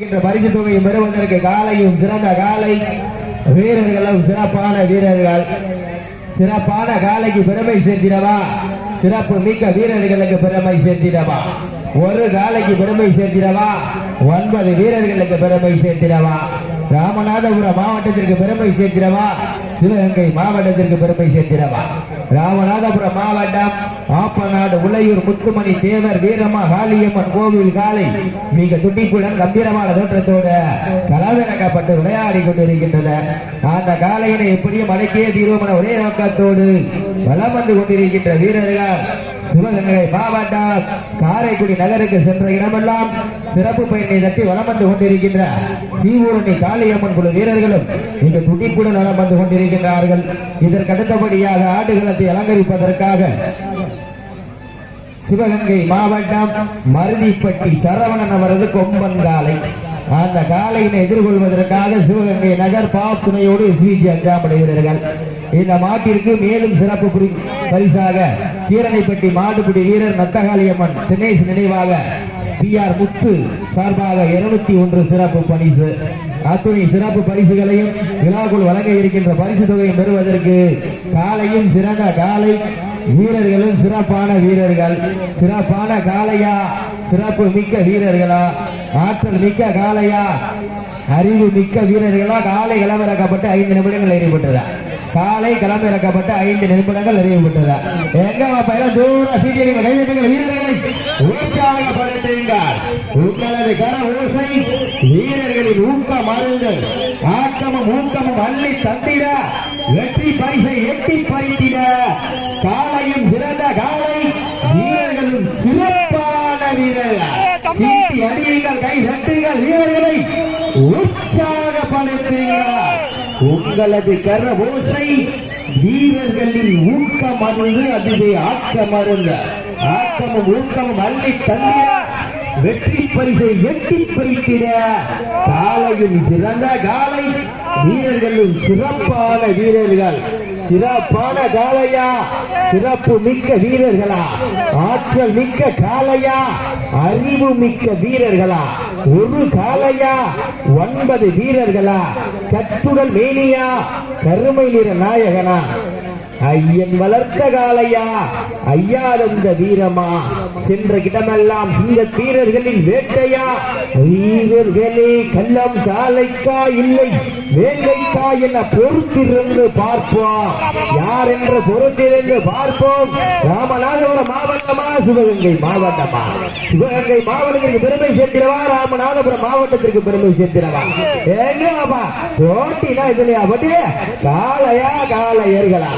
பரிசு தொகையை பெறுவதற்கு காலையும் சிறந்த காலை. வீரர்களும் சிறப்பான வீரர்கள். சிறப்பான காலைக்கு பெருமை சேர்த்திடவா? சிறப்பு மிக்க வீரர்களுக்கு பெருமை சேர்த்திடவா? ஒரு காலைக்கு பெருமை சேர்த்திடவா? ஒன்பது வீரர்களுக்கு பெருமை சேர்த்திடவா? ராமநாதபுரம் மாவட்டத்திற்கு பெருமை சேர்த்திடவா? சிவகங்கை மாவட்டத்திற்கு பெருமை சேர்த்திடவா? ராமநாதபுரம் மாவட்டம் ஆப்பநாடு உலையூர் முத்துமணி தேவர் வீரமா காளியம்மன் கோவில் காலை மிக துடிப்புடன் கம்பீரமான தோற்றத்தோடு களமிறக்கப்பட்டு விளையாடி கொண்டிருக்கின்றது. அந்த காலையினை எப்படியும் அடக்கிய தீர்வமான ஒரே நோக்கத்தோடு வலம் வந்து கொண்டிருக்கின்ற வீரர்கள் சிவகங்கை மாவட்டம் காரைக்குடி நகருக்கு சென்ற இடமெல்லாம் சிறப்பு பயனை தட்டி வலம் வந்து கொண்டிருக்கின்ற சீவூரணி காளியம்மன் குழு வீரர்களும் இங்கு துடிப்புடன் வலம் வந்து கொண்டிருக்கின்றார்கள். இதற்கு அடுத்தபடியாக ஆடுகளத்தை அலங்கரிப்பதற்காக சிவகங்கை மாவட்டம் மருதிப்பட்டி சரவணன் அவரது கொம்பன் காலை அந்த காலையினை எதிர்கொள்வதற்காக சிவகங்கை நகர் பாவத்துணையோடு துணையோடு எஸ்விஜி வீரர்கள் இந்த மாட்டிற்கு மேலும் சிறப்பு குறி பரிசாக கீரனைப்பட்டி மாடுபிடி வீரர் நத்தகாளியம்மன் தினேஷ் நினைவாக பி ஆர் முத்து சார்பாக இருநூத்தி ஒன்று சிறப்பு பரிசு. அத்துணை சிறப்பு பரிசுகளையும் விழாக்குள் வழங்க இருக்கின்ற பரிசு தொகையும் பெறுவதற்கு காலையும் சிறந்த காலை வீரர்களும் சிறப்பான வீரர்கள். சிறப்பான காளையா? சிறப்பு மிக்க வீரர்களா? ஆற்றல் மிக்க காளையா? அறிவு மிக்க வீரர்களா? காலை இளவரக்கப்பட்டு ஐந்து நிமிடங்கள் எறியப்பட்டதா காலை களமிறக்கப்பட்டு ஐந்து நிமிடங்கள் எறியப்பட்டதா எங்க பயில தூர சீட்டியர்கள் கைதட்டுங்கள் வீரர்களை உற்சாகப்படுத்துங்கள். உங்களது கர ஓசை வீரர்களின் ஊக்கம் மருந்து ஆக்கமும் ஊக்கமும் அள்ளி தந்திட. வெற்றி பரிசை எட்டி பறித்திட. காலையும் சிறந்த காலை வீரர்களும் சிறப்பான வீரர்கள். சீட்டி அடியுங்கள் கை தட்டுங்கள் வீரர்களை உற்சாகப்படுத்துங்கள். உங்களது கர ஓசை வீரர்களின் ஊக்கம் மருந்து அதுவே ஆக்கம் அருந்த. ஆக்கமும் ஊக்கமும் அள்ளி தந்திட வெற்றி பரிசை எட்டி பறித்திட. காலையும் சிறந்த காலை வீரர்களும் சிறப்பான வீரர்கள். சிறப்பான காலையா சிறப்பு மிக்க வீரர்களா. ஆற்றல் மிக்க காலையா அறிவு மிக்க வீரர்களா. ஒரு காலையா ஒன்பது வீரர்களா. கத்துடல் மேனியா. கருமை நிற நாயகனா. ஐயன் வளர்த்த காளையா? ஐயாதந்த வீரமா? சென்ற இடமெல்லாம் சிங்க வீரர்களின் வேட்டையா? வீரர்களே கள்ளம் காலைக்கா இல்லை. வேங்கைக்கா என பொறுத்திருந்து பார்ப்போம். யார் என்று பொறுத்திருந்து பார்ப்போம்? ராமநாதபுரம் மாவட்டமா? சிவகங்கை மாவட்டமா? சிவகங்கை மாவட்டத்திற்கு பெருமை சேர்த்திடவா ராமநாதபுரம் மாவட்டத்திற்கு பெருமை சேர்த்திடவா ஏங்க பாப்பா போட்டினா இதுலயா பட்டு? காலையா காலையர்களா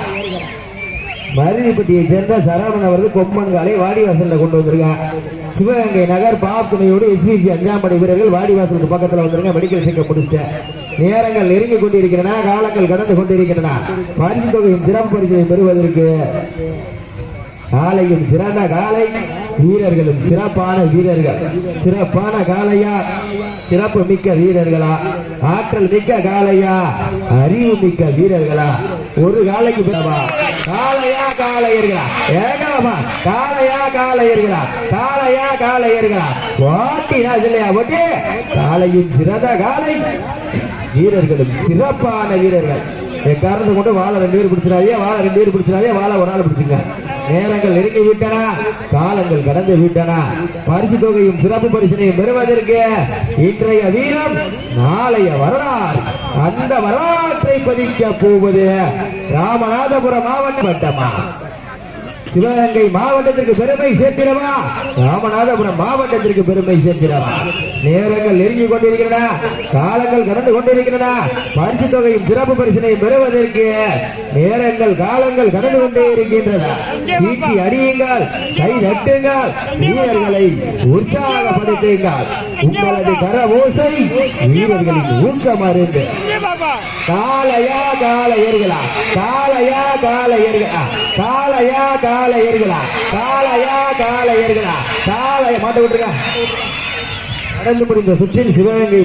மருதிப்பட்டியை சேர்ந்த சரவணன் அவர்கள் கொம்பன்காலை வாடிவாசலில் கொண்டு வந்திருக்காங்க. சிவகங்கை நகர் பாப் துணையோடு எஸ்விஜி அஞ்சாம்படை வீரர்கள் வாடிவாசலுக்கு பக்கத்தில் வந்துருங்க மெடிக்கல் செக்கப் முடிச்சிட்டேன் நேரங்கள் நெருங்கி கொண்டிருக்கின்றன காலங்கள் கடந்து கொண்டிருக்கின்றன. பரிசு தொகையும் சிறப்பு பரிசை பெறுவதற்கு காலையும் சிறந்த காலை வீரர்களும் சிறப்பான வீரர்கள். சிறப்பான காலையா சிறப்பு மிக்க வீரர்களா. ஆற்றல் மிக்க காலையா அறிவு மிக்க வீரர்களா. ஒரு காலைக்கு பிறவா காளையா காலையர்களா ஏகமா. காலையா காலையர்களா காலையா காலையர்களா போட்டினா இல்லையா? போட்டி காலையும் சிறந்த காலை வீரர்களும் சிறப்பான வீரர்கள். எக்காரணத்தை கொண்டு வாழை ரெண்டு பேர் பிடிச்சிடாதே வாழை ரெண்டு பேர் பிடிச்சிடாதே வாழை ஒரு ஆள் பிடிச்சிங்க. நேரங்கள் நெருங்கி விட்டனா காலங்கள் கடந்து விட்டனா. பரிசு தொகையும் சிறப்பு பரிசனையும் பெறுவதற்கு இன்றைய வீரம் நாளைய வரலாறு. அந்த வரலாற்றை பதிக்க போவது ராமநாதபுரம் மாவட்ட வட்டமா சிவகங்கை மாவட்டத்திற்கு பெருமை சேர்த்திடவா ராமநாதபுரம் மாவட்டத்திற்கு பெருமை சேர்த்திடவா நேரங்கள் நெருங்கி கொண்டிருக்கின்றன. காலங்கள் கடந்து கொண்டிருக்கின்றன. பரிசு தொகையும் சிறப்பு பரிசினையும் பெறுவதற்கு நேரங்கள் காலங்கள் கடந்து கொண்டே இருக்கின்றன. சீட்டி அடியுங்கள் கை தட்டுங்கள் வீரர்களை உற்சாகப்படுத்துங்கள். உங்களது கர ஓசை வீரர்களின் ஊக்கமருந்து. காலையா கால ஏறுகளா காலையா கால ஏறுகளா காலையா கால ஏறுகளா காலையா கால ஏறுகளா காலைய மாட்ட விட்டுருங்க. நடந்து முடிந்த சுற்றில் சிவகங்கை